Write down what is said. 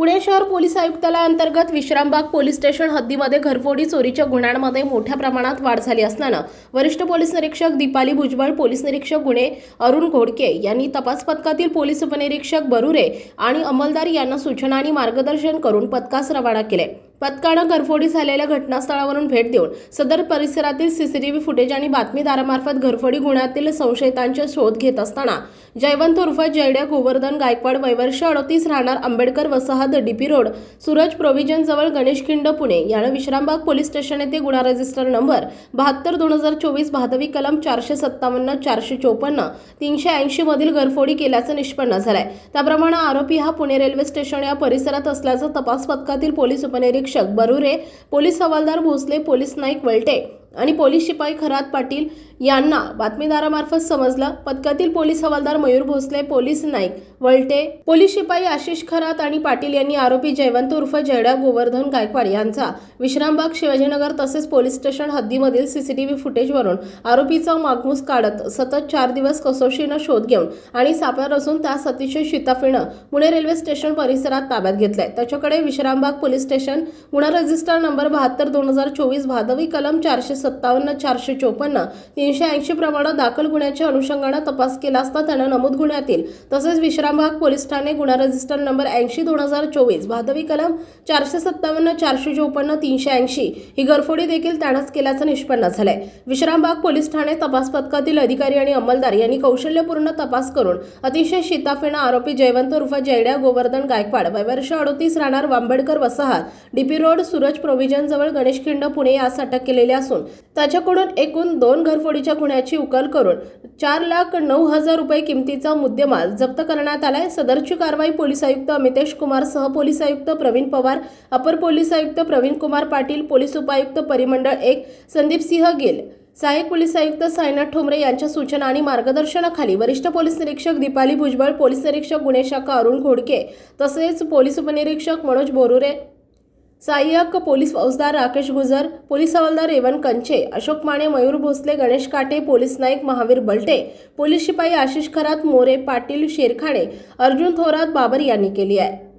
पुणे शहर पोलीस आयुक्तालयाअंतर्गत Vishrambag police station हद्दीमध्ये घरफोडी चोरीच्या गुन्ह्यांमध्ये मोठ्या प्रमाणात वाढ झाली असल्यानं वरिष्ठ पोलीस निरीक्षक दीपाली भुजबळ पोलीस निरीक्षक गुन्हे अरुण घोडके यांनी तपास पथकातील पोलीस उपनिरीक्षक बरुरे आणि अंमलदार यांना सूचना आणि मार्गदर्शन करून पथकास रवाना केले. पथकानं घरफोडी झालेल्या घटनास्थळावरून भेट देऊन सदर परिसरातील सीसीटीव्ही फुटेज आणि बातमीदारामार्फत घरफोडी गुन्ह्यातील संशयितांचे शोध घेत असताना जयवंत उर्फ जयड्या गोवर्धन गायकवाड वैवर्ष अडतीस राहणार आंबेडकर वसाहत डीपी रोड सूरज प्रोव्हिजन जवळ पुणे. यानं विश्रामबाग पोलीस स्टेशन येथे गुन्हा रजिस्टर नंबर बहात्तर दोन हजार चोवीस भादवी कलम चारशे सत्तावन्न चारशे चोपन्न तीनशे ऐंशी मधील घरफोडी केल्याचं निष्पन्न झालंय. त्याप्रमाणे आरोपी हा पुणे रेल्वे स्टेशन या परिसरात असल्याचं तपास पथकातील पोलीस उपनिरीक्षक बरुरे पोलीस हवालदार भोसले पोलीस नाईक वलटे आणि पोलीस शिपाई खरात पाटील यांना बातमीदारामार्फत समजलं. पथकातील पोलीस हवालदार मयूर भोसले पोलीस नाईक वलटे पोलीस शिपाई आशिष खरात आणि पाटील यांनी आरोपी जयवंत उर्फ जयडा गोवर्धन गायकवाड यांचा विश्रामबाग शिवाजीनगर तसेच पोलीस स्टेशन हद्दीमधील सीसीटीव्ही फुटेजवरून आरोपीचा मागमूस काढत सतत चार दिवस कसोशीनं शोध घेऊन आणि सापळा रचून त्यास अतिशय शिताफीनं पुणे रेल्वे स्टेशन परिसरात ताब्यात घेतलाय. त्याच्याकडे विश्रामबाग पोलीस स्टेशन गुन्हा रजिस्टर नंबर बहात्तर दोन हजार चोवीस भादवी कलम चारशे सत्तावन्न चारशे चोपन्न तीनशे ऐंशी प्रमाणे दाखल गुन्ह्याच्या अनुषंगानं तपास केला असता त्यानं नमूद गुन्ह्यातील तसेच विश्रामबाग पोलीस ठाणे गुन्हा रजिस्टर नंबर ऐंशी दोन हजार चोवीस भादवी कलम चारशे सत्तावन्न चारशे चोपन्न तीनशे ऐंशी ही घरफोडी देखील त्यानंच केल्याचं निष्पन्न झालंय. विश्रामबाग पोलीस ठाणे तपास पथकातील अधिकारी आणि अंमलदार यांनी कौशल्यपूर्ण तपास करून अतिशय शिताफेनं आरोपी जयवंत उर्फ जयड्या गोवर्धन गायकवाड वैवर्ष अडतीस राहणार वांबेडकर वसाहत डीपी रोड सूरज प्रोव्हिजन जवळ गणेश पुणे यास अटक केलेली असून त्याच्याकडून एकूण दोन घरफोडी चोरीच्या गुन्ह्याची उकल करून चार लाख नऊ हजार रुपये किमतीचा मुद्देमाल जप्त करण्यात आलाय. सदरची कारवाई पोलीस आयुक्त अमितेश कुमार सह पोलीस आयुक्त प्रवीण पवार अपर पोलीस आयुक्त प्रवीण कुमार पाटील पोलीस उपायुक्त परिमंडळ एक संदीप सिंह गिल सहाय्यक पोलीस आयुक्त सायनाथ ठोंबरे यांच्या सूचना आणि मार्गदर्शनाखाली वरिष्ठ पोलीस निरीक्षक दीपाली भुजबळ पोलीस निरीक्षक गुन्हे शाखा अरुण घोडके तसेच पोलीस उपनिरीक्षक मनोज बोरुरे सहाय्यक पोलीस फौजदार राकेश गुजर पोलीस हवालदार रेवन कंचे अशोक माने मयूर भोसले गणेश काटे पोलीस नाईक महावीर बलटे पोलीस शिपाई आशिष खरात मोरे पाटील शेरखाणे अर्जुन थोरात बाबर यांनी केली आहे.